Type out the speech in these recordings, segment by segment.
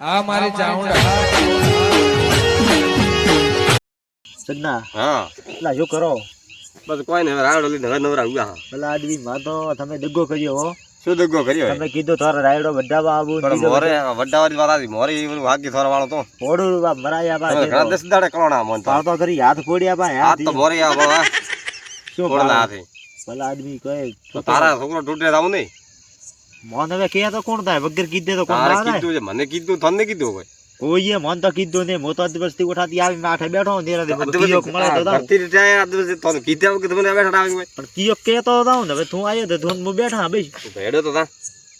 આ મારી ચાઉંડા સગના હા. પેલા જો કરો. બસ કોઈ ને રાયડો લઈને હવે નવરા હા. પેલા આદમી માં તો તમે દગો કર્યો હો. શું દગો કર્યો તમે કીધું તારો રાયડો બધામાં આવું પણ મોરે વડાવાળી વાત આવી. મોરે એવું વાગી થોરા વાળો તો. ફોડું બા મરાયા બા ઘણા દસ દાડે કલોણા મન તો. તો કરી હાથ ફોડ્યા બા હાથ તો મોરે આ શું કોણ ના હાથે. પેલા આદમી કહે તો તારા છોકરો તૂટે જાવ નહીં. મોન હવે કે તો કોણ થાય? વગર કીધે તો કોણ ના થાય? મને કીધું તને કીધું કોઈ કોઈએ મન તો કીધું નહીં. હું તો દિવસથી ઉઠાતી આવી માથે બેઠો ને મેં કીધું મળે તો દાવ ધરતી રીતે આ દિવસે તને કીધા વગર તમને બેઠા આવી પણ કીયોક કે તો દાવ ને. હવે તું આવ્યો તો તું હું બેઠા બેસ તું તો તો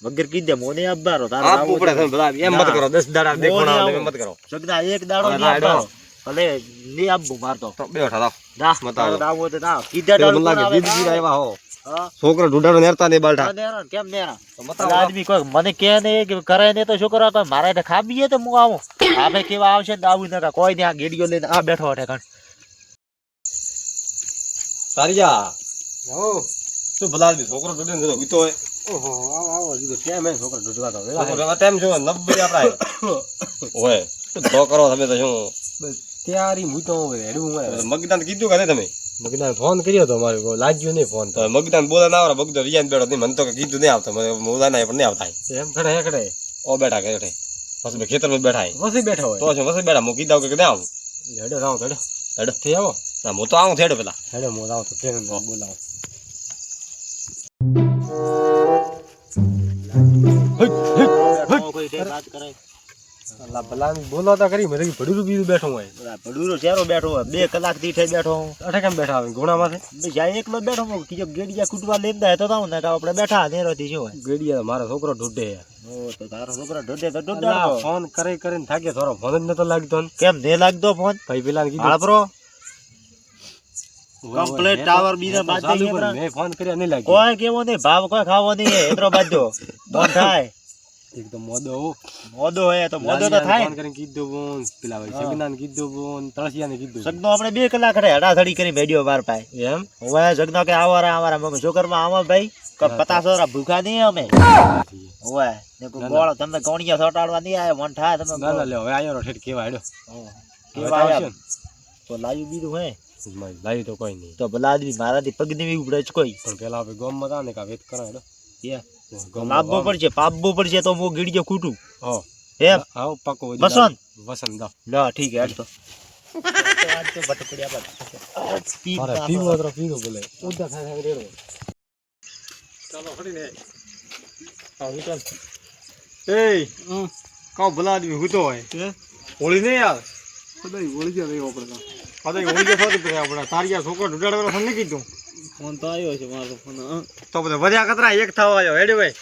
વગર કીધે મોને અબારો તારા આપવું પડે તમે બધા. એમ મત કરો દસ દાડા દેખોણા એમ મત કરો. સગના એક દાડો ની નહીં ભલે નહીં આબુ મારતો તો. બેઠા દાવ દાસ મત આવો. દાવ તો દાવ કીધા મને લાગે કોણ આવે? જીદ જીદ આવ્યા હા. છોકરો ઢૂંઢાણો નેરતા નહીં ને કેમ નેરા તો આદમી કોઈ મને કે નહીં કે કરે નહીં તો શું કરવા? કોઈ મારે એટલે ખાબીએ તો હું આવું. આપણે કેવા આવશે ને આવું નકા કોઈ ને આ ગેડીઓ લઈને આ બેઠો હટે કણ તારિયા હો. તું ભલા આદમી છોકરો ઢૂંઢે ને બીતો હોય? ઓહો આવો આવો જીગો કેમ હે છોકરો ઢૂંઢવા તો? છોકરો તેમ છો નબ્બે આપડા હોય તો કરો તમે તો શું? ત્યારી હું તો હેડવું મગદાન કીધું કે તમે? મગદાન ફોન કર્યો તો મારે લાગ્યો નહીં ફોન તો. મગદાન બોલા ના આવે મગદાન રિયાન બેઠો નહીં મને તો કીધું નહીં આવતો મને મોદા ના પણ નહીં આવતા. એમ ખડે હે ઓ બેઠા કે બેઠે. પછી ખેતરમાં બેઠા હે. વસી બેઠો તો છે વસી બેઠા. હું કીધા કે ના આવું? હેડો રાવ હેડો. હેડો. થઈ આવો. ના હું તો આવું થેડો પેલા. હેડો હું આવું તો કેમ બોલાવો. કોઈ વાત કરે અલા ભલા બોલો તો કરી મેં ભડુરું બીજું બેઠો હોય. ભડુરો ચારો બેઠો હોય? બે કલાકથી થઈ બેઠો હું. અઠે કેમ બેઠા આવે ઘોડામાંથી બસ આ એકલો બેઠો હું કીજો ગેડિયા કૂટવા લઈને જાય તો તાવ ને આપણે બેઠા નેરો થી શું હોય? ગેડિયા મારો છોકરો ઢૂંઢે. ઓ તો તારો છોકરો ઢોડે તો અલા, ફોન કરી કરીને થાકે થોડો ફોન જ નતો લાગતો કેમ ને લાગતો ફોન? ભાઈ પેલા કીધું. આપરો tower તો- બીજા બાજુ બાદ. મેં ફોન કર્યા નહીં લાગ્યો. કોઈ કેવો નહીં ભાવ કોઈ ખાવો નહીં એટલો બાજુ ફોન થાય. એક તો મોદો. મોદો હે તો મોદો તો થાય. ફોન કરીને કીધું બોન પેલા ભાઈ હા. સગનાને કીધું બોન તળસિયાને કીધું સગનો આપણે બે કલાક રે હડાધડી કરી મેડ્યો બાર પાય. એમ? હવે જગનો કે આવારા આવારા મમ્મી છોકરમાં આવા ભાઈ? કે વર્ષ ભૂખા નહીં અમે? ઓવે ને ના. ગોળ તમને ગોણિયા સોટાડવા નહીં આવે મન થાય તમે ના ના લે હવે આયો ઠેઠ કેવા હવે. કેવા? આવશે તો લાવ્યું બીજું હે? ને. તો કોઈ નહીં. તો ભલા આદમી મારાથી પગ નહીં ઉપડે જ કોઈ. પણ પેલા આપણે ને કે વેત કરા વાવ. પડશે પાપવું પડશે તો હું ગીડજો ખૂટું. હો. એમ હા પાકો વસંત? વસંત લા ઠીક હે તો તો હા? હોળી નહીં કદાચ હોળી જ રહ્યો આપણે કદાચ હોળી જ થતી પછી આપણે. તારિયા છોકરો ઢૂંઢાડવાનો નહીં કીધું. ફોન તો આવ્યો છે મારો ફોન. તો બધા વધ્યા કતરા એક થવા આવ્યો હેડી ભાઈ?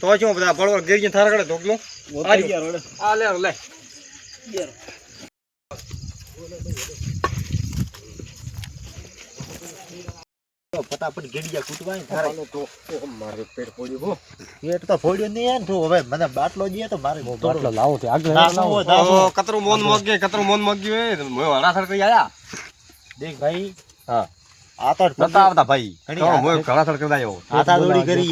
તો શું બધા બળવા ગેરી થાર કરે ઢોકલું. આ લે લે. તો ફટાફટ ગીડીયા કૂટવા ને તારે મારે પેટ પડ્યું હો. પેટ તો ફોડ્યો નહીં ને તું હવે મને બાટલો દે તો મારે બાટલો લાવો તે આગળ દાસું કતરું મોન મગ્યું કતરું મોન મગ્યું હે મેં કરી આયા. દેખ ભાઈ. હા. આ નતા આવતા ભાઈ. ઘણી તો હાથ- મોય આવ્યો હાથા દોડી કરી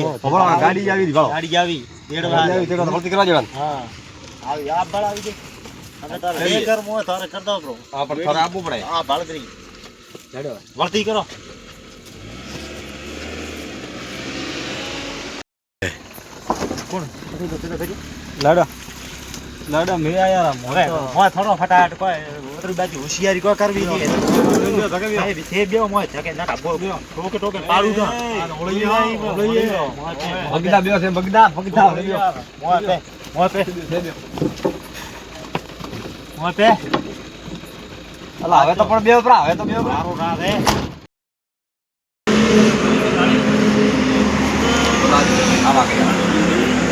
ગાડી આવી ભાવ ગાડી આવી. તેડવા આવી તે ભરતી કરવા જવાનું. હા. આવી આ ભાળ આવી ગઈ. અને તારે બે કર્મ હોય તારે કર દો પણ આપવું પડે. ભાળ કોણ? લાડો. લાડો મે યાર મોરે. મોય થોડો ફટાટ કોઈ ઓતરી બાજુ હોશિયારી કોઈ કરવી નહીં એ બી તે બેવ મોય થકે ના બો ટોકે ટોકે પાડું તો. ઓળઈ આવી ઓળઈ બગદા બેસો બગડા બગડા બગદા મોય પે મોય પે મોય પે અલા હવે તો પણ બેવ પ્રા હવે તો બે ઉપરા મારું ના રે આવા કર્યા એ તે સાવો કરે એ છોકરો ઢોંઢે એ ચોઈ ગયો લા દસ વાત નહીં કરવાની છોકરો ડબલ ડબલ ફલાડી આ આ લાલો પણ લાલો ભાઈ બોલો ને મૂર્ખા ઉઠ ઉઠ ઉઠ આ ધ્યાન લેના દગો કર્યો ને નક્કી એ બેઠો થાય તો. તારા દુગડા બદલા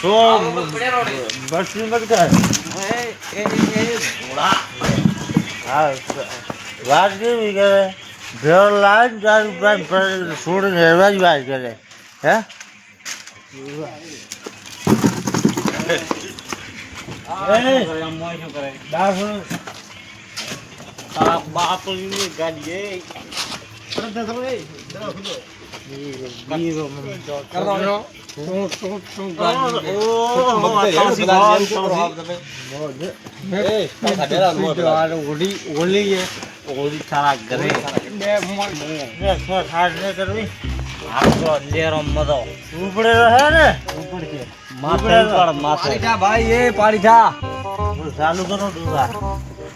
સો બસી મત કર હા વાત કેવી કરે? ભેળ તારું પ્રાણ છોડીને રહેવા જ વાત કરે. હે? બાપ ને ભાઈ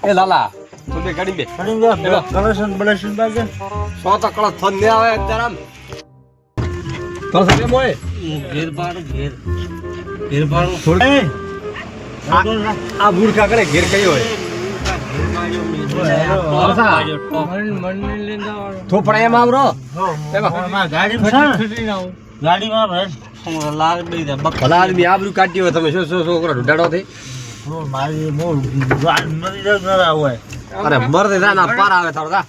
એ લાલા તું બે ગાડી બે ફરી ગયા કલેક્શન બલેક્શન બાજુ સો તો કળશ ફોન ને આવે અત્યારે તો સાહેબ મોય ઘેર બાર ઘેર ઘેર પાડું એ, આ મૂર્ખા કાકડે ઘેર કઈ હોય થોપડા એમ આવરો ગાડીમાં આદમી આબરૂ કાઢી હોય તમે શું શું છોકરા ઢૂંઢાડો થઈ મારી મો ગાડ મરી જાય અરે મરદે જા ના પાર આવે ગાડી થોડો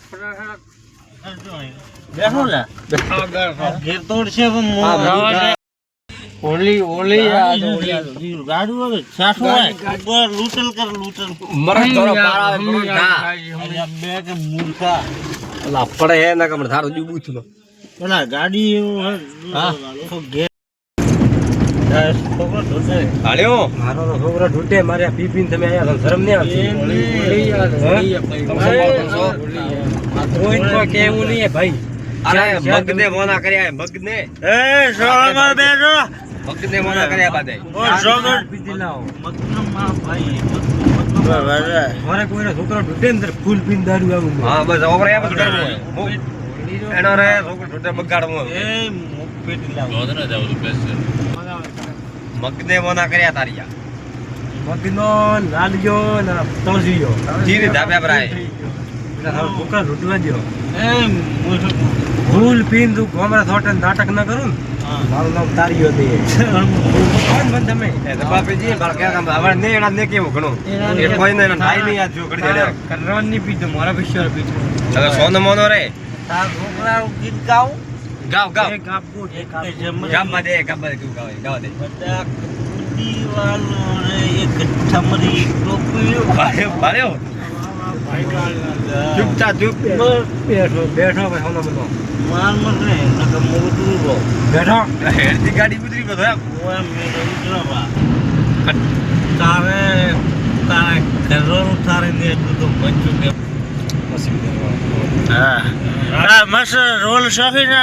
પડે કમર જીવ પેલા ગાડી. હાલ્યો? મારો છોકરો ઢૂંઢે મારે પીપીને તમે આયા શરમ નહીં આવતી. કોઈ કેવું નહીં. ભાઈ અરે મગને મોના કર્યા મગને. એ સોળમાં બેઠો મગને મોના કર્યા બાદે. ઓ સોગર મતલબમાં ભાઈ મારે કોઈનો છોકરો ઢૂંઢે ને ફૂલ પીને દારૂ આવું હા બસ છોકરો એમ જ એનો રે છોકરો ઢૂંઢે બગાડવું એ પેટી લાવો. મગને મોના કર્યા તારિયા મગનો લાલજો ને જીરે ધાબે ભરાય. છોકરા રૂટવા દ્યો. એ મોટો પીન તું ગોમરા થોટે નાટક ન કરું ને. મારું નામ તારીયો દે કોણ બન તમે? બાપેજી બાળ કામ હવે ને એના ને કેવું ઘણું. એ કોઈ ને એના ભાઈ ની જો કરી દે કરવાનની પીધું મારા વિશ્વાસ પીધું હવે સોનો મોનો રે. તાર છોકરા ગીત ગાવ. ગાવ ગાવ. એક આપો એક ગામમાં દે. ગામમાં ગાવ ગાવ દે. બધા દીવાલો રે એક ઠમરી ટોપી ભાડ્યો ભાડ્યો ચૂપચાપ ચૂપ. બેઠો બેઠો ભાઈ સોનો મોનો માર મત ને નકર મોટું રો બેઠો. હેડતી ગાડી ગુજરી બધો એમ. ઓય મેરે ઉતરવા તારે તારે ઘરનું તારે ને એટલું તો બચ્યું કે. હા. મસ્ત રોલ શોખીન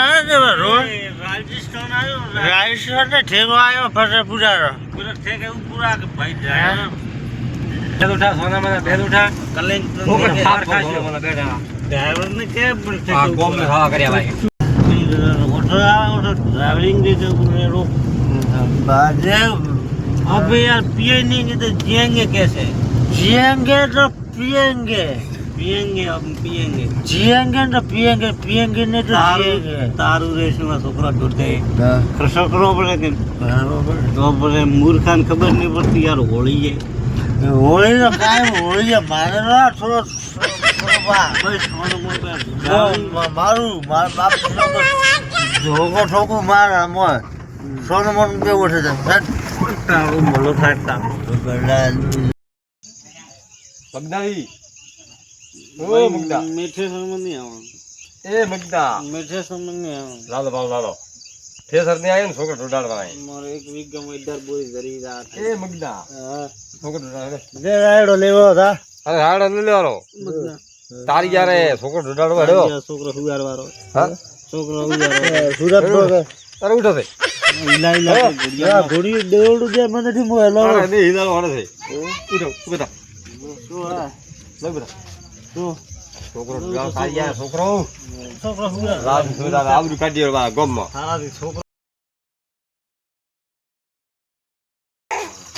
રોલ. રાજસ્થાન આવ્યો રાજસ્થાન ઠેકો આવ્યો પૂજારો. પૂરા ઠેકે પૂરા ભાઈ જાય. બેદ ઉઠા સોના મને બેદ ઉઠા કલેન છોકરા ફાર ખાશે મને બેઠા ડ્રાઈવર ને કે પણ આ ગોમ ને ખાવા કર્યા ભાઈ ઓટો આવે ઓટો ટ્રાવેલિંગ રીતે પૂરે રો બાજે अबे यार पिएंगे नहीं तो जिएंगे कैसे जिएंगे तो पिएंगे पिएंगे अब पिएंगे जिएंगे तो पिएंगे पिएंगे नहीं तो जिएंगे तारू रेस में छोकरा ढूंढते છોકરો પડે કે તો પડે મૂર્ખાન ખબર નહીં પડતી યાર હોળી છે હોળી તો કાયમ હોળી છે. મારે થોડો મારું મારા બાપ ઠોકો ઠોકો મારા મોય સોનું મોનું કેવું છે. તારું મોલો થાય મગદાઈ ઓ મગદા મીઠે સમજ નહીં આવવાનું. એ મગદા મીઠે સમજ નહીં આવવાનું. લાલો બાલ લાલો. ઠેસર ને આયો ને છોકરો ઢોડાડવા આય. મારો એક વીઘામાં અઢાર બોરી ધરી રાત એ મગદા છોકરો ઢોડાડે જે રાયડો લેવો હતા. અરે હાડ લઈ લેવાનો. તારી યારે છોકરો ઢોડાડવા રહ્યો છોકરો હુગાર હા? છોકરો હુગાર સુરત તારે ઉઠો છે. ઇલા ઇલા ઘોડી દેવડું જે મને થી મોય લો અરે ને હિલાલો વાળો છે. ઉઠો શું હા. બેટા શું આવડું કાઢી છોકરો